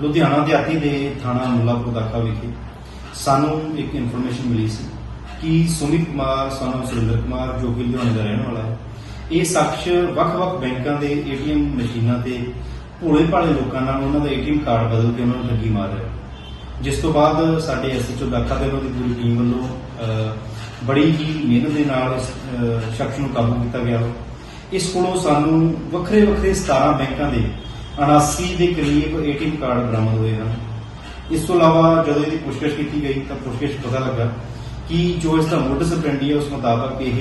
ਲੁਧਿਆਣਾ ਦਿਹਾਤੀ ਦੇ ਥਾਣਾ ਮੁੱਲਾਪੁਰ ਦਾਖਾ ਵਿਖੇ ਸਾਨੂੰ ਇੱਕ ਇਨਫੋਰਮੇਸ਼ਨ ਮਿਲੀ ਸੀ ਕਿ ਸੁਮਿਤ ਕੁਮਾਰ ਸਾਨੂੰ ਸੁਰਿੰਦਰ ਕੁਮਾਰ, ਜੋ ਕਿ ਲੁਧਿਆਣੇ ਦਾ ਰਹਿਣ ਵਾਲਾ ਹੈ, ਇਹ ਸ਼ਖਸ ਵੱਖ-ਵੱਖ ਬੈਂਕਾਂ ਦੇ ਏਟੀਐਮ ਮਸ਼ੀਨਾਂ ਤੇ ਭੋਲੇ ਭਾਲੇ ਲੋਕਾਂ ਨਾਲ ਉਹਨਾਂ ਦਾ ਏਟੀਐਮ ਕਾਰਡ ਬਦਲ ਕੇ ਉਹਨਾਂ ਨੂੰ ਠੱਗੀ ਮਾਰ ਰਿਹਾ ਜਿਸ ਤੋਂ ਬਾਅਦ ਸਾਡੇ ਐਸਐਚਓ ਦਾਖਾ ਦੇ ਉਹਨਾਂ ਦੀ ਪੂਰੀ ਟੀਮ ਵੱਲੋਂ ਬੜੀ ਹੀ ਮਿਹਨਤ ਦੇ ਨਾਲ ਇਸ ਸ਼ਖਸ ਨੂੰ ਕਾਬੂ ਕੀਤਾ ਗਿਆ। ਇਸ ਕੋਲੋਂ ਸਾਨੂੰ ਵੱਖਰੇ ਵੱਖਰੇ 17 ਬੈਂਕਾਂ ਦੇ 79 ਦੇ ਕਰੀਬ ਏਟੀਐਮ ਕਾਰਡ ਬਰਾਮਦ ਹੋਏ ਹਨ। ਇਸ ਤੋਂ ਇਲਾਵਾ ਜਦੋਂ ਇਹਦੀ ਪੁੱਛਗਿੱਛ ਕੀਤੀ ਗਈ ਤਾਂ ਪੁੱਛਗਿੱਛ ਪਤਾ ਲੱਗਾ ਕਿ ਜੋ ਇਸ ਦਾ ਮੋਟਿਸ ਆਪਰੈਂਡੀ ਹੈ, ਉਸ ਮੁਤਾਬਕ ਇਹ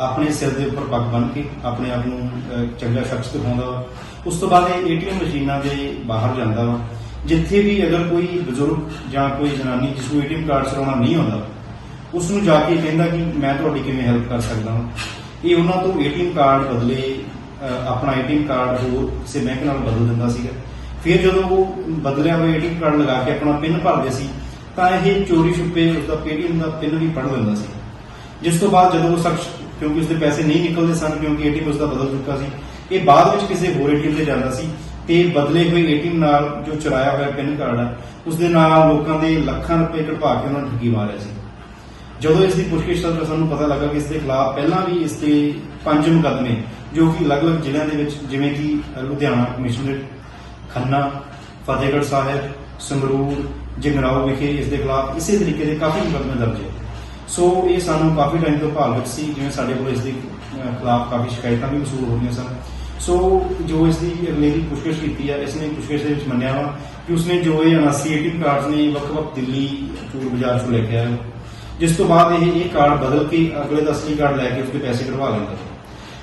ਆਪਣੇ ਸਿਰ ਦੇ ਉੱਪਰ ਪੱਗ ਬੰਨ੍ਹ ਕੇ ਆਪਣੇ ਆਪ ਨੂੰ ਚੰਗਾ ਸ਼ਖਸ ਦਿਖਾਉਂਦਾ ਵਾ। ਉਸ ਤੋਂ ਬਾਅਦ ਇਹ ਏਟੀਐਮ ਮਸ਼ੀਨਾਂ ਦੇ ਬਾਹਰ ਜਾਂਦਾ ਵਾ। ਜਿੱਥੇ ਵੀ ਅਗਰ ਕੋਈ ਬਜ਼ੁਰਗ ਜਾਂ ਕੋਈ ਜਨਾਨੀ ਜਿਸ ਨੂੰ ਏਟੀਐਮ ਕਾਰਡ ਚਲਾਉਣਾ ਨਹੀਂ ਆਉਂਦਾ, ਉਸ ਨੂੰ ਜਾ ਕੇ ਕਹਿੰਦਾ ਕਿ ਮੈਂ ਤੁਹਾਡੀ ਕਿਵੇਂ ਹੈਲਪ ਕਰ ਸਕਦਾ ਹਾਂ ਇਹ ਉਹਨਾਂ ਤੋਂ ਏਟੀਐਮ ਕਾਰਡ ਬਦਲੇ ਆਪਣਾ ਏਟੀਐਮ ਕਾਰਡ ਹੋਰ ਕਿਸੇ ਬੈਂਕ ਨਾਲ ਬਦਲ ਦਿੰਦਾ ਸੀਗਾ। ਫਿਰ ਜਦੋਂ ਉਹ ਬਦਲਿਆ ਹੋਇਆ ਏਟੀਐਮ ਕਾਰਡ ਲਗਾ ਕੇ ਆਪਣਾ ਪਿੰਨ ਭਰਦੇ ਸੀ, ਤਾਂ ਇਹ ਚੋਰੀ ਛੁਪੇ ਉਸਦਾ ਪੇਟੀਐਮ ਦਾ ਪਿਨ ਵੀ ਪੜ ਦਿੰਦਾ ਸੀ। ਜਿਸ ਤੋਂ ਬਾਅਦ ਜਦੋਂ ਉਹ ਸ਼ਖਸ ਕਿਉਂਕਿ ਉਸਦੇ ਪੈਸੇ ਨਹੀਂ ਨਿਕਲਦੇ ਸਨ ਕਿਉਂਕਿ ਏਟੀਐਮ ਉਸਦਾ ਬਦਲ ਚੁੱਕਾ ਸੀ, ਇਹ ਬਾਅਦ ਵਿੱਚ ਕਿਸੇ ਹੋਰ ਏਟੀਐਮ ਤੇ ਜਾਂਦਾ ਸੀ ਤੇ ਬਦਲੇ ਹੋਏ ਏਟੀਐਮ ਨਾਲ ਜੋ ਚੁਰਾਇਆ ਹੋਇਆ ਪਿੰਨ ਕਾਰਡ ਹੈ ਉਸਦੇ ਨਾਲ ਲੋਕਾਂ ਦੇ ਲੱਖਾਂ ਰੁਪਏ ਕਢਵਾ ਕੇ ਉਹਨਾਂ ਨੂੰ ਠੱਗੀ ਮਾਰਿਆ ਸੀ। ਜਦੋਂ ਇਸ ਦੀ ਪੁੱਛਗਿੱਛ ਤੋਂ ਸਾਨੂੰ ਪਤਾ ਲੱਗਾ ਕਿ ਇਸ ਦੇ ਖਿਲਾਫ ਪਹਿਲਾਂ ਵੀ ਇਸ ਤੇ ਪੰਜ ਮੁਕੱਦਮੇ, ਜੋ ਕਿ ਅਲੱਗ-ਅਲੱਗ ਜ਼ਿਲ੍ਹਿਆਂ ਦੇ ਵਿੱਚ, ਜਿਵੇਂ ਕਿ ਲੁਧਿਆਣਾ ਕਮਿਸ਼ਨਰੇਟ, ਖੰਨਾ, ਫਤਿਹਗੜ੍ਹ ਸਾਹਿਬ, ਸੰਗਰੂਰ, ਜੰਗਰਾਓ ਵਿਖੇ ਇਸ ਦੇ ਖਿਲਾਫ ਇਸੇ ਤਰੀਕੇ ਦੇ ਕਾਫੀ ਮੁਕੱਦਮੇ ਦਰਜ ਹੈ। ਸੋ ਇਹ ਸਾਨੂੰ ਕਾਫੀ ਟਾਈਮ ਤੋਂ ਭਾਲ ਵਿੱਚ ਸੀ, ਜਿਵੇਂ ਸਾਡੇ ਕੋਲ ਇਸ ਦੇ ਖਿਲਾਫ ਕਾਫੀ ਸ਼ਿਕਾਇਤਾਂ ਵੀ ਵਸੂਲ ਹੋ ਰਹੀਆਂ ਸਨ। ਸੋ ਜੋ ਇਸ ਦੀ ਅਗਲੇ ਪੁੱਛਗਿੱਛ ਕੀਤੀ ਹੈ ਇਸ ਨੇ ਪੁੱਛਗਿੱਛ ਦੇ ਵਿੱਚ ਮੰਨਿਆ ਵਾ ਕਿ ਉਸਨੇ ਜੋ ਇਹ 79 ਕਾਰਡਸ ਨੇ ਵੱਖ-ਵੱਖ ਦਿੱਲੀ ਚੋਰ ਬਾਜ਼ਾਰ ਤੋਂ ਲੈ ਕੇ ਆਇਆ ਜਿਸ ਤੋਂ ਬਾਅਦ ਇਹ ਇਹ ਕਾਰਡ ਬਦਲ ਕੇ ਅਗਲੇ ਦਾ ਅਸਲੀ ਕਾਰਡ ਲੈ ਕੇ ਉਸਦੇ ਪੈਸੇ ਕਢਵਾ ਲੈਂਦਾ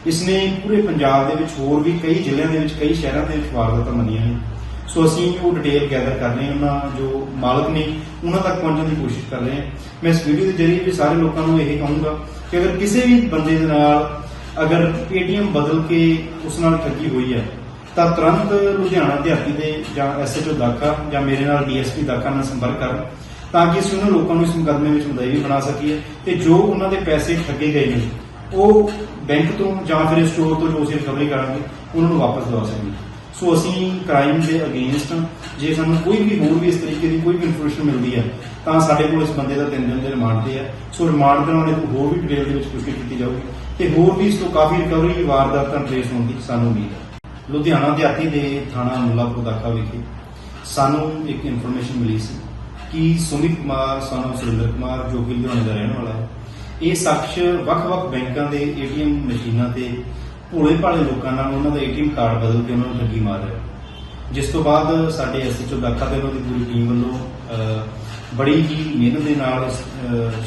ਇਸਨੇ ਪੂਰੇ ਪੰਜਾਬ ਦੇ ਵਿੱਚ ਹੋਰ ਵੀ ਕਈ ਜ਼ਿਲ੍ਹਿਆਂ ਦੇ ਵਿੱਚ, ਕਈ ਸ਼ਹਿਰਾਂ ਦੇ ਵਿੱਚ ਵਾਰਦਾਤਾਂ ਮੰਨੀਆਂ ਨੇ। ਸੋ ਅਸੀਂ ਉਹ ਡਿਟੇਲ ਗੈਦਰ ਕਰ ਰਹੇ ਹਾਂ, ਉਹਨਾਂ ਜੋ ਮਾਲਕ ਨੇ, ਉਹਨਾਂ ਤੱਕ ਪਹੁੰਚਣ ਦੀ ਕੋਸ਼ਿਸ਼ ਕਰ ਰਹੇ ਹਾਂ। ਮੈਂ ਇਸ ਵੀਡੀਓ ਦੇ ਜ਼ਰੀਏ ਵੀ ਸਾਰੇ ਲੋਕਾਂ ਨੂੰ ਇਹ ਕਹੂੰਗਾ ਕਿ ਅਗਰ ਕਿਸੇ ਵੀ ਬੰਦੇ ਦੇ ਨਾਲ ਅਗਰ ਏਟੀਐਮ ਬਦਲ ਕੇ ਉਸ ਨਾਲ ਠੱਗੀ ਹੋਈ ਹੈ, ਤਾਂ ਤੁਰੰਤ ਲੁਧਿਆਣਾ ਦਿਹਾਤੀ ਦੇ ਜਾਂ ਐਸਐਚਓ ਦਾਖਾ ਜਾਂ ਮੇਰੇ ਨਾਲ ਡੀਐਸਪੀ ਦਾਖਾ ਨਾਲ ਸੰਪਰਕ ਕਰਨ। ਤਾਂ ਕਿ ਅਸੀਂ ਉਹਨਾਂ ਲੋਕਾਂ ਨੂੰ ਇਸ ਮੁਕੱਦਮੇ ਵਿੱਚ ਮੁਦਈ ਵੀ ਬਣਾ ਸਕੀਏ ਤੇ ਜੋ ਉਹਨਾਂ ਦੇ ਪੈਸੇ ਠੱਗੇ ਗਏ ਨੇ, ਉਹ ਬੈਂਕ ਤੋਂ ਜਾਂ ਫਿਰ ਸਟੋਰ ਤੋਂ ਜੋ ਅਸੀਂ ਰਿਕਵਰੀ ਕਰਾਂਗੇ, ਉਹਨਾਂ ਨੂੰ ਵਾਪਸ ਦਵਾ ਸਕੀਏ। ਸੋ ਅਸੀਂ ਕ੍ਰਾਈਮ ਦੇ ਅਗੇਂਸਟ ਜੇ ਸਾਨੂੰ ਕੋਈ ਵੀ ਹੋਰ ਵੀ ਇਸ ਤਰੀਕੇ ਦੀ ਕੋਈ ਵੀ ਇਨਫੋਰਮੇਸ਼ਨ ਮਿਲਦੀ ਹੈ, ਤਾਂ ਸਾਡੇ ਕੋਲ ਇਸ ਬੰਦੇ ਦਾ ਤਿੰਨ ਦਿਨ ਦੇ ਰਿਮਾਂਡ ਤੇ ਹੈ। ਸੋ ਰਿਮਾਂਡ ਦੇ ਨਾਲ ਇਹ ਹੋਰ ਵੀ ਡਿਟੇਲ ਦੇ ਵਿੱਚ ਪੁਸ਼ਟੀ ਕੀਤੀ ਜਾਊਗੀ ਤੇ ਹੋਰ ਵੀ ਇਸ ਤੋਂ ਕਾਫੀ ਰਿਕਵਰੀ ਵਾਰਦਾਤਾਂ ਟ੍ਰੇਸ ਹੋਣ ਦੀ ਸਾਨੂੰ ਉਮੀਦ ਹੈ। ਲੁਧਿਆਣਾ ਦਿਹਾਤੀ ਦੇ ਥਾਣਾ ਮੁੱਲਾਪੁਰ ਦਾਖਾ ਵਿਖੇ ਸਾਨੂੰ ਇੱਕ ਇਨਫੋਰਮੇਸ਼ਨ ਮਿਲੀ ਸੀ। ਕਿ ਸੁਮਿਤ ਕੁਮਾਰ, ਸਾਨੂੰ ਸੁਰਿੰਦਰ ਕੁਮਾਰ, ਜੋ ਕਿ ਲੁਧਿਆਣੇ ਦਾ ਰਹਿਣ ਵਾਲਾ ਹੈ, ਇਹ ਸ਼ਖਸ ਵੱਖ-ਵੱਖ ਬੈਂਕਾਂ ਦੇ ਏਟੀਐਮ ਮਸ਼ੀਨਾਂ ਤੇ ਭੋਲੇ ਭਾਲੇ ਲੋਕਾਂ ਨਾਲ ਉਹਨਾਂ ਦਾ ਏਟੀਐਮ ਕਾਰਡ ਬਦਲ ਕੇ ਉਹਨਾਂ ਨੂੰ ਠੱਗੀ ਮਾਰ ਰਿਹਾ ਜਿਸ ਤੋਂ ਬਾਅਦ ਸਾਡੇ ਐਸਐਚਓ ਦਾਖਾ ਦੇ ਉਹਨਾਂ ਦੀ ਪੂਰੀ ਟੀਮ ਵੱਲੋਂ ਬੜੀ ਹੀ ਮਿਹਨਤ ਦੇ ਨਾਲ ਇਸ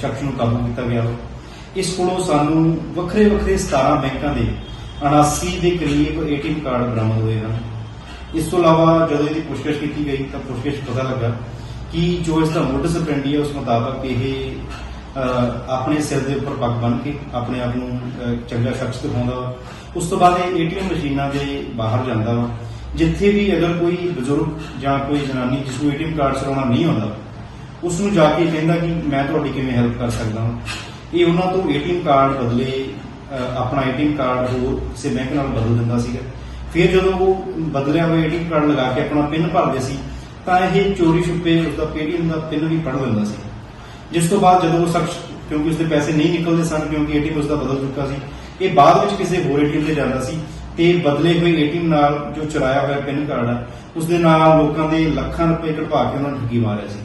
ਸ਼ਖਸ ਨੂੰ ਕਾਬੂ ਕੀਤਾ ਗਿਆ ਇਸ ਕੋਲੋਂ ਸਾਨੂੰ ਵੱਖਰੇ ਵੱਖਰੇ 17 ਬੈਂਕਾਂ ਦੇ 79 ਦੇ ਕਰੀਬ ਏਟੀਐਮ ਕਾਰਡ ਬਰਾਮਦ ਹੋਏ ਹਨ। ਇਸ ਤੋਂ ਇਲਾਵਾ ਜਦੋਂ ਇਹਦੀ ਪੁੱਛਗਿੱਛ ਕੀਤੀ ਗਈ ਤਾਂ ਪੁੱਛਗਿੱਛ ਪਤਾ ਲੱਗਾ ਕਿ ਜੋ ਇਸ ਦਾ ਮੋਟਿਸ ਆਪਰੈਂਡੀ ਹੈ, ਉਸ ਮੁਤਾਬਕ ਇਹ ਆਪਣੇ ਸਿਰ ਦੇ ਉੱਪਰ ਪੱਗ ਬੰਨ੍ਹ ਕੇ ਆਪਣੇ ਆਪ ਨੂੰ ਚੰਗਾ ਸ਼ਖਸ ਦਿਖਾਉਂਦਾ ਵਾ। ਉਸ ਤੋਂ ਬਾਅਦ ਇਹ ਏਟੀਐਮ ਮਸ਼ੀਨਾਂ ਦੇ ਬਾਹਰ ਜਾਂਦਾ ਵਾ। ਜਿੱਥੇ ਵੀ ਅਗਰ ਕੋਈ ਬਜ਼ੁਰਗ ਜਾਂ ਕੋਈ ਜਨਾਨੀ ਜਿਸ ਨੂੰ ਏਟੀਐਮ ਕਾਰਡ ਚਲਾਉਣਾ ਨਹੀਂ ਆਉਂਦਾ, ਉਸ ਨੂੰ ਜਾ ਕੇ ਕਹਿੰਦਾ ਕਿ ਮੈਂ ਤੁਹਾਡੀ ਕਿਵੇਂ ਹੈਲਪ ਕਰ ਸਕਦਾ ਹਾਂ ਇਹ ਉਹਨਾਂ ਤੋਂ ਏਟੀਐਮ ਕਾਰਡ ਬਦਲੇ ਆਪਣਾ ਏਟੀਐਮ ਕਾਰਡ ਹੋਰ ਕਿਸੇ ਬੈਂਕ ਨਾਲ ਬਦਲ ਦਿੰਦਾ ਸੀਗਾ। ਫਿਰ ਜਦੋਂ ਉਹ ਬਦਲਿਆ ਹੋਇਆ ਏਟੀਐਮ ਕਾਰਡ ਲਗਾ ਕੇ ਆਪਣਾ ਪਿਨ ਭਰਦੇ ਸੀ ਤਾਂ ਇਹ ਚੋਰੀ ਛੁਪੇ ਉਸਦਾ ਪੇਟੀਐਮ ਦਾ ਪਿਨ ਵੀ ਪੜ ਦਿੰਦਾ ਸੀ। ਜਿਸ ਤੋਂ ਬਾਅਦ ਜਦੋਂ ਉਹ ਸ਼ਖਸ ਕਿਉਂਕਿ ਉਸਦੇ ਪੈਸੇ ਨਹੀਂ ਨਿਕਲਦੇ ਸਨ ਕਿਉਂਕਿ ਏਟੀਐਮ ਉਸਦਾ ਬਦਲ ਚੁੱਕਾ ਸੀ, ਇਹ ਬਾਅਦ ਵਿੱਚ ਕਿਸੇ ਹੋਰ ਏਟੀਐਮ ਤੇ ਜਾਂਦਾ ਸੀ ਤੇ ਬਦਲੇ ਹੋਏ ਏਟੀਐਮ ਨਾਲ ਜੋ ਚੁਰਾਇਆ ਹੋਇਆ ਪਿਨ ਕਾਰਡ ਹੈ ਉਸਦੇ ਨਾਲ ਲੋਕਾਂ ਦੇ ਲੱਖਾਂ ਰੁਪਏ ਕਢਵਾ ਕੇ ਉਹਨਾਂ ਨੂੰ ਠੱਗੀ ਮਾਰਿਆ ਸੀ।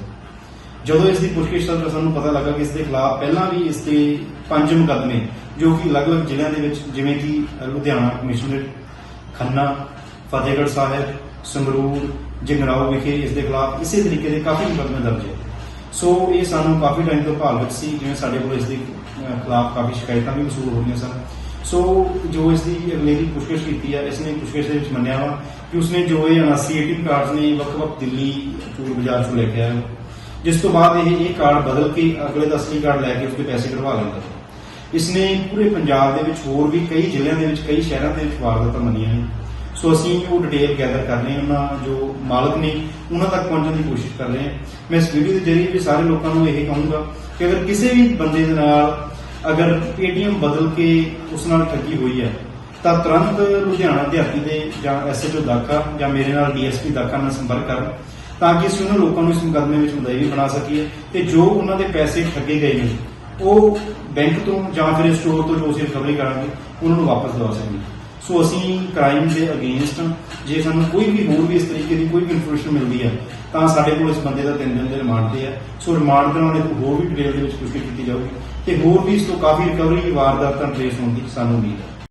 ਜਦੋਂ ਇਸ ਦੀ ਪੁੱਛਗਿੱਛ ਤੋਂ ਸਾਨੂੰ ਪਤਾ ਲੱਗਾ ਕਿ ਇਸ ਦੇ ਖਿਲਾਫ ਪਹਿਲਾਂ ਵੀ ਇਸ ਤੇ ਪੰਜ ਮੁਕੱਦਮੇ, ਜੋ ਕਿ ਅਲੱਗ-ਅਲੱਗ ਜ਼ਿਲ੍ਹਿਆਂ ਦੇ ਵਿੱਚ ਜਿਵੇਂ ਕਿ ਲੁਧਿਆਣਾ ਕਮਿਸ਼ਨਰੇਟ, ਖੰਨਾ, ਫਤਿਹਗੜ੍ਹ ਸਾਹਿਬ ਸੰਗਰੂਰ, ਜੰਗਰਾਓ ਵਿਖੇ ਇਸ ਦੇ ਖਿਲਾਫ ਇਸੇ ਤਰੀਕੇ ਦੇ ਕਾਫੀ ਮੁਕੱਦਮੇ ਦਰਜ ਹੈ। ਸੋ ਇਹ ਸਾਨੂੰ ਕਾਫੀ ਟਾਈਮ ਤੋਂ ਭਾਲ ਵਿੱਚ ਸੀ, ਜਿਵੇਂ ਸਾਡੇ ਕੋਲ ਇਸ ਦੇ ਖਿਲਾਫ ਕਾਫੀ ਸ਼ਿਕਾਇਤਾਂ ਵੀ ਮਸੂਲ ਹੋ ਰਹੀਆਂ ਸਨ। ਸੋ ਜੋ ਇਸ ਦੀ ਅਗਲੇ ਪੁੱਛਗਿੱਛ ਕੀਤੀ ਹੈ ਇਸ ਨੇ ਪੁੱਛਗਿੱਛ ਦੇ ਵਿੱਚ ਮੰਨਿਆ ਵਾ ਕਿ ਉਸਨੇ ਜੋ ਇਹ 79 ਕਾਰਡਸ ਨੇ ਵੱਖ-ਵੱਖ ਦਿੱਲੀ ਚੋਰ ਬਾਜ਼ਾਰ ਤੋਂ ਲੈ ਕੇ ਆਇਆ ਜਿਸ ਤੋਂ ਬਾਅਦ ਇਹ ਇਹ ਕਾਰਡ ਬਦਲ ਕੇ ਅਗਲੇ ਦਾ ਅਸਲੀ ਕਾਰਡ ਲੈ ਕੇ ਉਸਦੇ ਪੈਸੇ ਕਢਵਾ ਲੈਂਦਾ ਇਸਨੇ ਪੂਰੇ ਪੰਜਾਬ ਦੇ ਵਿੱਚ ਹੋਰ ਵੀ ਕਈ ਜ਼ਿਲ੍ਹਿਆਂ ਦੇ ਵਿੱਚ, ਕਈ ਸ਼ਹਿਰਾਂ ਦੇ ਵਿੱਚ ਵਾਰਦਾਤਾਂ ਮੰਨੀਆਂ ਨੇ। ਸੋ ਅਸੀਂ ਉਹ ਡਿਟੇਲ ਗੈਦਰ ਕਰ ਰਹੇ ਹਾਂ, ਉਹਨਾਂ ਜੋ ਮਾਲਕ ਨੇ, ਉਹਨਾਂ ਤੱਕ ਪਹੁੰਚਣ ਦੀ ਕੋਸ਼ਿਸ਼ ਕਰ ਰਹੇ ਹਾਂ। ਮੈਂ ਇਸ ਵੀਡੀਓ ਦੇ ਜ਼ਰੀਏ ਵੀ ਸਾਰੇ ਲੋਕਾਂ ਨੂੰ ਇਹ ਕਹੂੰਗਾ ਕਿ ਅਗਰ ਕਿਸੇ ਵੀ ਬੰਦੇ ਦੇ ਨਾਲ ਅਗਰ ਏਟੀਐਮ ਬਦਲ ਕੇ ਉਸ ਨਾਲ ਠੱਗੀ ਹੋਈ ਹੈ, ਤਾਂ ਤੁਰੰਤ ਲੁਧਿਆਣਾ ਦਿਹਾਤੀ ਦੇ ਜਾਂ ਐਸਐਚਓ ਦਾਖਾ ਜਾਂ ਮੇਰੇ ਨਾਲ ਡੀਐਸਪੀ ਦਾਖਾ ਨਾਲ ਸੰਪਰਕ ਕਰਨ ਤਾਂ ਕਿ ਅਸੀਂ ਉਹਨਾਂ ਲੋਕਾਂ ਨੂੰ ਇਸ ਮੁਕੱਦਮੇ ਵਿੱਚ ਮੁਦਈ ਬਣਾ ਸਕੀਏ ਤੇ ਜੋ ਉਹਨਾਂ ਦੇ ਪੈਸੇ ਠੱਗੇ ਗਏ ਨੇ, ਉਹ ਬੈਂਕ ਤੋਂ ਜਾਂ ਫਿਰ ਸਟੋਰ ਤੋਂ ਜੋ ਅਸੀਂ ਰਿਕਵਰੀ ਕਰਾਂਗੇ, ਉਹਨਾਂ ਨੂੰ ਵਾਪਸ ਦਵਾ ਸਕੀਏ। ਸੋ ਅਸੀਂ ਕ੍ਰਾਈਮ ਦੇ ਅਗੇਂਸਟ ਜੇ ਸਾਨੂੰ ਕੋਈ ਵੀ ਹੋਰ ਵੀ ਇਸ ਤਰੀਕੇ ਦੀ ਕੋਈ ਵੀ ਇਨਫੋਰਮੇਸ਼ਨ ਮਿਲਦੀ ਹੈ ਤਾਂ ਸਾਡੇ ਕੋਲ ਇਸ ਬੰਦੇ ਦਾ ਤਿੰਨ ਦਿਨ ਦੇ ਰਿਮਾਂਡ ਤੇ ਹੈ ਸੋ ਰਿਮਾਂਡ ਦੇ ਨਾਲ ਇੱਕ ਹੋਰ ਵੀ ਡਿਟੇਲ ਦੇ ਵਿੱਚ ਪੁਸ਼ਟੀ ਕੀਤੀ ਜਾਊਗੀ। ਤੇ ਹੋਰ ਵੀ ਇਸ ਤੋਂ ਕਾਫੀ ਰਿਕਵਰੀ ਵਾਰਦਾਤਾਂ ਟ੍ਰੇਸ ਹੋਣ ਦੀ ਸਾਨੂੰ ਉਮੀਦ ਹੈ।